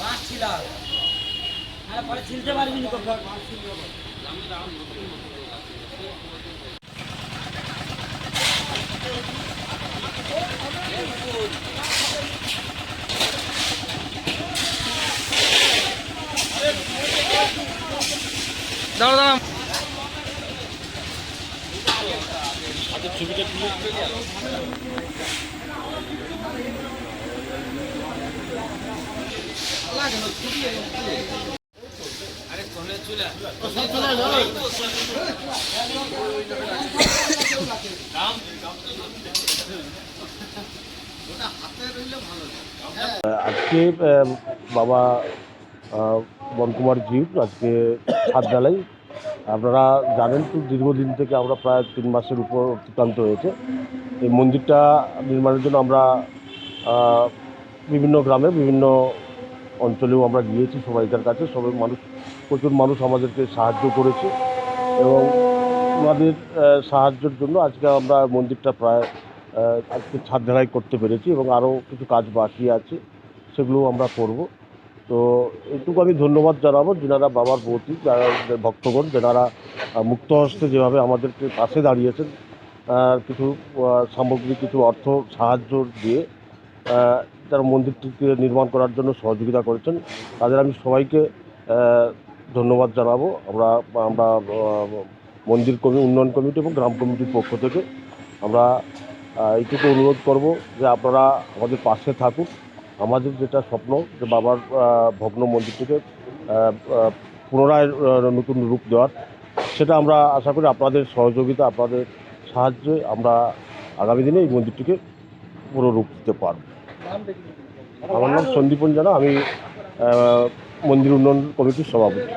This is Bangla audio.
মাছ ছিল। আর পরে ছিলতে পারবি না কখন? দাঁড়া দাঁড়া ছবিটা আজকে বাবা বনকুমার জিউ আজকে সাত ঢালাই আপনারা জানেন তো, দীর্ঘদিন থেকে আমরা প্রায় তিন মাসের উপর অতিক্রান্ত হয়েছে। এই মন্দিরটা নির্মাণের জন্য আমরা বিভিন্ন গ্রামে বিভিন্ন অঞ্চলেও আমরা গিয়েছি সবাইকার কাছে। সবাই মানুষ, প্রচুর মানুষ আমাদেরকে সাহায্য করেছে এবং ওনাদের সাহায্যের জন্য আজকে আমরা মন্দিরটা প্রায় আজকে ছাদ ঢালাই করতে পেরেছি এবং আরও কিছু কাজ বাকি আছে সেগুলো আমরা করব। তো এটুকু আমি ধন্যবাদ জানাব যেনারা বাবার প্রতি, যারা ভক্তগণ যেনারা মুক্ত হস্তে যেভাবে আমাদেরকে পাশে দাঁড়িয়েছেন কিছু সামগ্রিক কিছু অর্থ, সাহায্য দিয়ে যারা মন্দিরটিকে নির্মাণ করার জন্য সহযোগিতা করেছেন। তাদের আমি সবাইকে ধন্যবাদ জানাব। আমরা আমরা মন্দির কমি, উন্নয়ন কমিটি এবং গ্রাম কমিটির পক্ষ থেকে আমরা এইটুকু অনুরোধ করব যে আপনারা আমাদের পাশে থাকুন। আমাদের যেটা স্বপ্ন যে বাবার ভগ্ন মন্দিরটিকে পুনরায় নতুন রূপ দেওয়ার, সেটা আমরা আশা করি আপনাদের সহযোগিতা, আপনাদের সাহায্যে আমরা আগামী দিনে এই মন্দিরটিকে পুরো রূপ দিতে পারব। আমার নাম সন্দীপন জানা আমি মন্দির উন্নয়ন কমিটির সভাপতি।